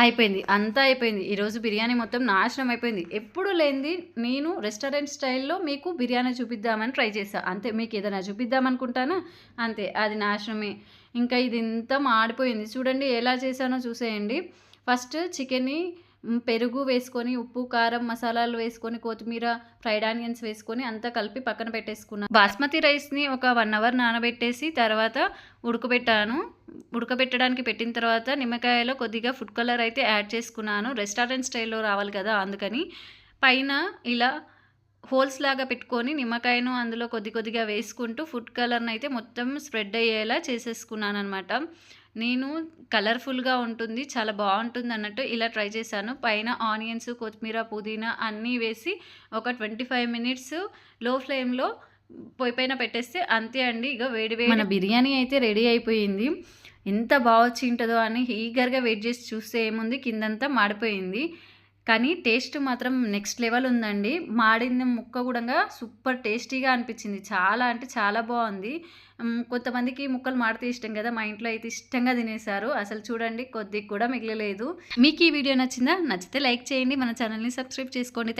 అయిపోయింది అంతా అయిపోయింది. ఈరోజు బిర్యానీ మొత్తం నాశనం అయిపోయింది. ఎప్పుడు లేనిది నేను రెస్టారెంట్ స్టైల్లో మీకు బిర్యానీ చూపిద్దామని ట్రై చేసా అంతే మీకు ఏదైనా చూపిద్దామనుకుంటానా అంతే అది నాశనమే. ఇంకా ఇది ఇంత మాడిపోయింది. చూడండి ఎలా చేశానో చూసేయండి. ఫస్ట్ చికెన్ని పెరుగు వేసుకొని ఉప్పు కారం మసాలాలు వేసుకొని కొత్తిమీర ఫ్రైడ్ ఆనియన్స్ వేసుకొని అంతా కలిపి పక్కన పెట్టేసుకున్నాను బాస్మతి రైస్ని ఒక వన్ అవర్ నానబెట్టేసి తర్వాత ఉడకబెట్టాను. ఉడకబెట్టడానికి పెట్టిన తర్వాత నిమ్మకాయలో కొద్దిగా ఫుడ్ కలర్ అయితే యాడ్ చేసుకున్నాను. రెస్టారెంట్ స్టైల్లో రావాలి కదా అందుకని. పైన ఇలా హోల్స్ లాగా పెట్టుకొని నిమ్మకాయను అందులో కొద్ది కొద్దిగా వేసుకుంటూ ఫుడ్ కలర్ని అయితే మొత్తం స్ప్రెడ్ అయ్యేలా చేసేసుకున్నాను అనమాట నేను కలర్ఫుల్గా ఉంటుంది చాలా బాగుంటుంది అన్నట్టు ఇలా ట్రై చేశాను. పైన ఆనియన్స్ కొత్తిమీర పుదీనా అన్నీ వేసి ఒక ట్వంటీ ఫైవ్ మినిట్స్లో ఫ్లేమ్లో పొయ్యి పైన పెట్టేస్తే అంతే అండి. ఇక వేడి వేడి మన బిర్యానీ అయితే రెడీ అయిపోయింది. ఎంత బాగా వచ్చి ఉంటుందో అని ఈగర్గా వెయిట్ చేసి చూస్తే ఏముంది? కిందంతా మాడిపోయింది. కానీ టేస్ట్ మాత్రం నెక్స్ట్ లెవెల్ ఉందండి. మాడిన ముక్క కూడా సూపర్ టేస్టీగా అనిపించింది. చాలా అంటే చాలా బాగుంది. కొంతమందికి ముక్కలు మాడితే ఇష్టం కదా మా ఇంట్లో అయితే ఇష్టంగా తినేశారు. అసలు చూడండి కొద్దిగా కూడా మిగలలేదు. మీకు ఈ వీడియో నచ్చిందా? నచ్చితే లైక్ చేయండి. మన ఛానల్ని సబ్స్క్రైబ్ చేసుకోండి.